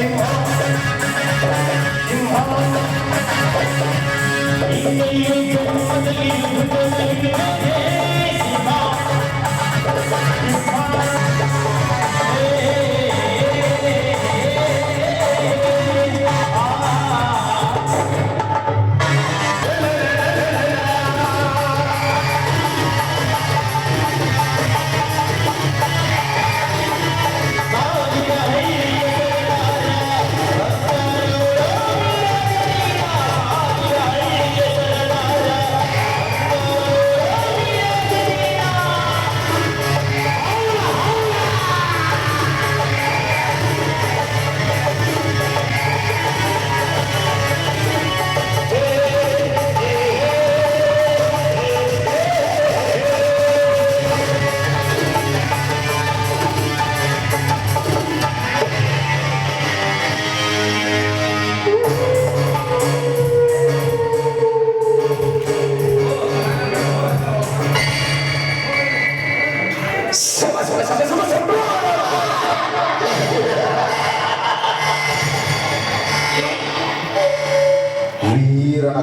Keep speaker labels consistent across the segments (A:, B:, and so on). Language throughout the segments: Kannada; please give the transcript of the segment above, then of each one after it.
A: You hold, you hold, you hold, you.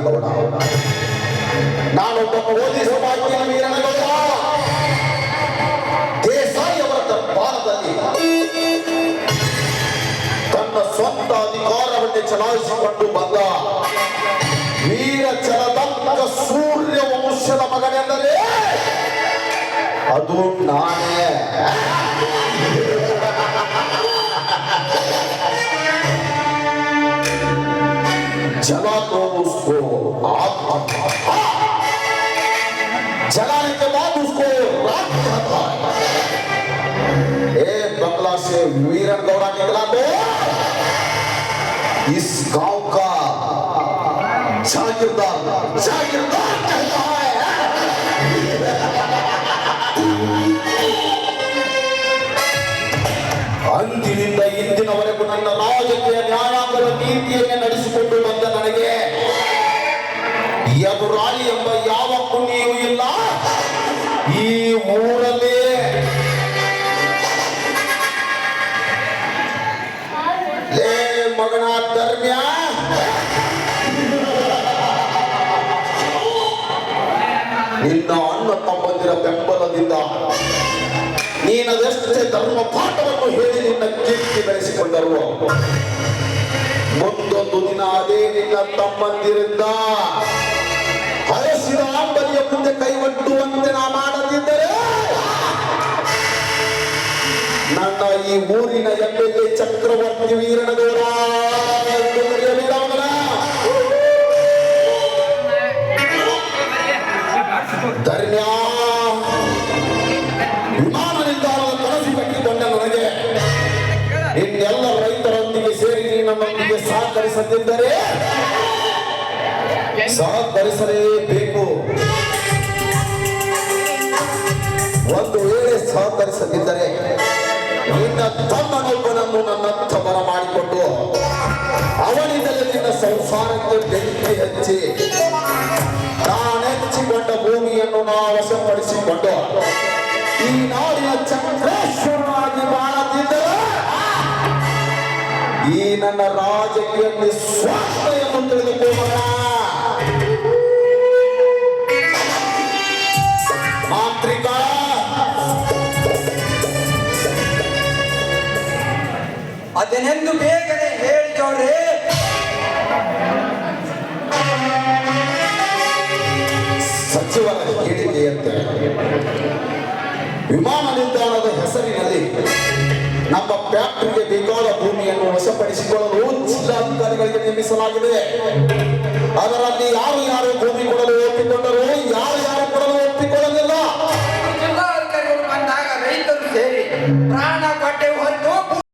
A: Veeranagouda ನಾನೊಬ್ಬ ಓದಿಸುವ ಭಾಗ್ಯನ ವೀರನಗೌಡ ದೇಸಾಯಿ ಅವರ ದರ್ಬಾರದಲ್ಲಿ ತನ್ನ ಸ್ವಂತ ಅಧಿಕಾರವನ್ನೇ ಚಲಾಯಿಸಿಕೊಂಡು ಬಂದ ವೀರ ಚಲದಂತ ಸೂರ್ಯ ವಂಶದ ಮಗನೆಂದರೆ ಅದು ನಾನೇ. जला तो उसको आग था जलाने के बाद उसको रात था ए बंगला से वीरन गौड़ा निकला तो इस गांव का जागीरदार जागीरदार कहता है ಅಂದಿನಿಂದ ಇಂದಿನವರೆಗೂ ನನ್ನ ರಾಜಕೀಯ ನ್ಯಾಯಾಂಗದ ನೀತಿಯನ್ನೇ ನಡೆಸಿಕೊಂಡು ಈ ಊರಲ್ಲಿ ಲೇ ಮಗನ ಧರ್ಮ್ಯ. ನಿನ್ನ ಅಣ್ಣ ತಮ್ಮಂದಿರ ಬೆಂಬಲದಿಂದ ನೀನದಷ್ಟೇ ಧರ್ಮ ಪಾಠವನ್ನು ಹೇಳಿ ನಿನ್ನ ಕೀರ್ತಿ ಬೆಳೆಸಿಕೊಂಡರು. ಮುಂದೊಂದು ದಿನ ಅದೇ ನಿನ್ನ ತಮ್ಮಂದಿರಿಂದ ಹರಸಿದ ಆಂಬಲಿಯ ಮುಂದೆ ಕೈವಟ್ಟುವಂತೆ ನನ್ನ ಈ ಊರಿನ M L A Chakravarti Veeranagouda ಎಂದು ಕರೆಯಲಿಲ್ಲ ಅವನ ಧರ್ಮ್ಯ. ವಿಮಾನ ನಿಲ್ದಾಣದ ಕನಸು ಕಟ್ಟಿಕೊಂಡ ನನಗೆ. ಇನ್ನೆಲ್ಲ ರೈತರೊಂದಿಗೆ ಸೇರಿ ನಮ್ಮೊಂದಿಗೆ ಸಹಕರಿಸದಿದ್ದರೆ ಸಹಕರಿಸಲೇಬೇಕು. ತಮ್ಮನೊಬ್ಬನನ್ನು ನನ್ನತ್ತ ಬರ ಮಾಡಿಕೊಂಡು ಅವನಿಂದಲೇ ನಿನ್ನ ಸಂಸಾರಕ್ಕೆ ಬೆಂಕಿ ಹಚ್ಚಿ ನಾನೆಚ್ಚಿಕೊಂಡ ಭೂಮಿಯನ್ನು ನಾ ವಶಪಡಿಸಿಕೊಂಡು ಈ ನಾಡಿನ ಚಕ್ರೇಶ್ವರನಾಗಿ ಬಾಳದಿದ್ದರೆ ಈ ನನ್ನ ರಾಜಕೀಯ ನಿಸ್ವಾರ್ಥೆಯನ್ನು ತಿಳಿದುಕೊಳ್ಳೋಣ.
B: ಅದನ್ನೆಂದು ಬೇಗನೆ ಹೇಳಿ
A: ಹೇಳಿಕೆಯಂತೆ ವಿಮಾನ ನಿಲ್ದಾಣದ ಹೆಸರಿನಲ್ಲಿ ನಮ್ಮ ಫ್ಯಾಕ್ಟರಿಗೆ ಬೇಕಾದ ಭೂಮಿಯನ್ನು ವಶಪಡಿಸಿಕೊಳ್ಳಲು ಜಿಲ್ಲಾಧಿಕಾರಿಗಳಿಗೆ ನೇಮಿಸಲಾಗಿದೆ. ಅದರಲ್ಲಿ ಯಾರು ಯಾರು